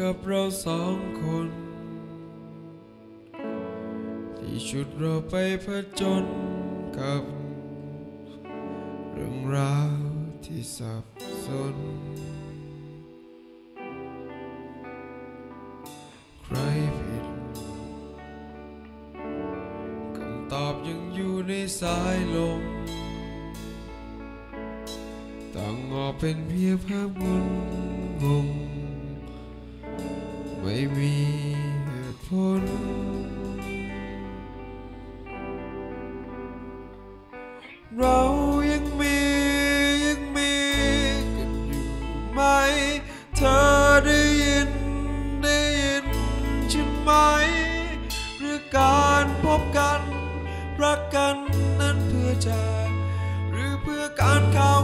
กับเราสองคน ที่ชุดเราไปผจญกับ เรื่องราวที่สับสน ใครผิดคำตอบยังอยู่ในสายลมต่างออกเป็นเพียงภาพงุนงง ไม่มีเหตุผลเรายังมียังมีกันอยู่ไหม เธอได้ยินได้ยินใช่ไหมหรือการพบกัน รักกันนั้นเพื่อจะหรือเพื่อการเวลา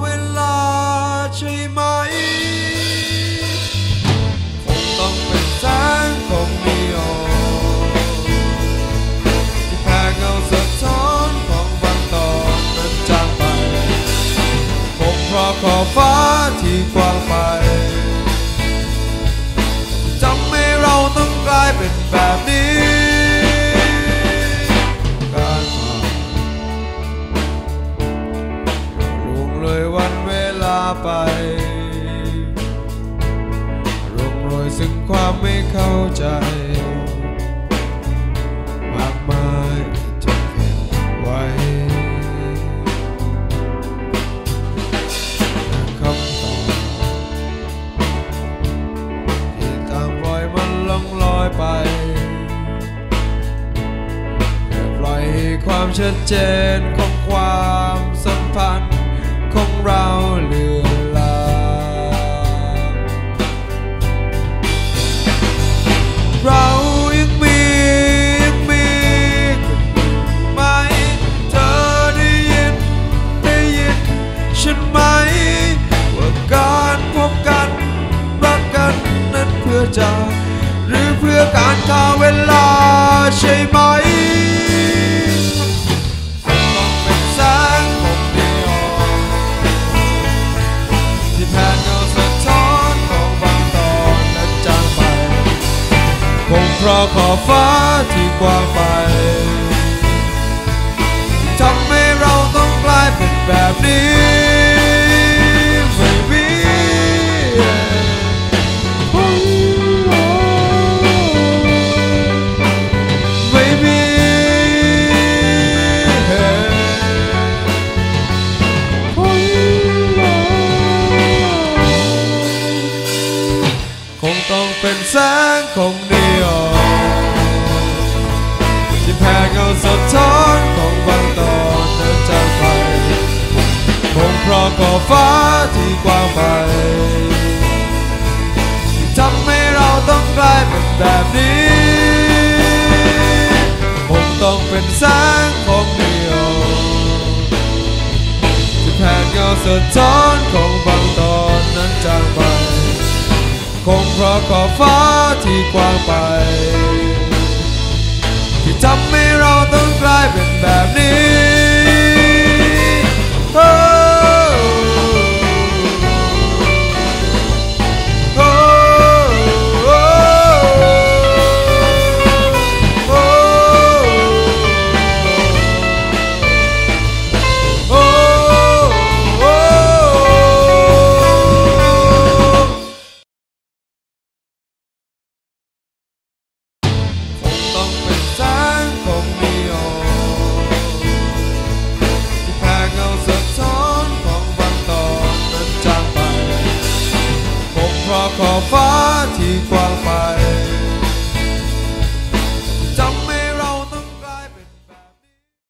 ขอบฟ้าที่กว้างไปจำให้เราต้องกลายเป็นแบบนี้การผ่านล่วงเลยวันเวลาไปร่วงโรยซึ่งความไม่เข้าใจ ชัดเจนของความสัมพันธ์ของเราเลือนลางเรายังมียังมีไหมเธอได้ยินได้ยินฉันไหมว่าการพบกันรักกันนั้นเพื่อจะหรือเพื่อการข่าเวลาใช่ไหม เพราะขอบฟ้าที่กว้างไปที่ทำให้เราต้องกลายเป็นแบบนี้ไม่มีไม่มีคงต้องเป็นแสงของ ขอบฟ้าที่กว้างไปที่ทำให้เราต้องกลายเป็นแบบนี้คงต้องเป็นแสงของนีออนที่แผ่เงาสะท้อนของบางตอนนั้นจางไปคงเพราะขอบฟ้าที่กว้างไป ที่ทำให้เราต้องกลายเป็นแบบนี้ ขอบฟ้าที่กว้า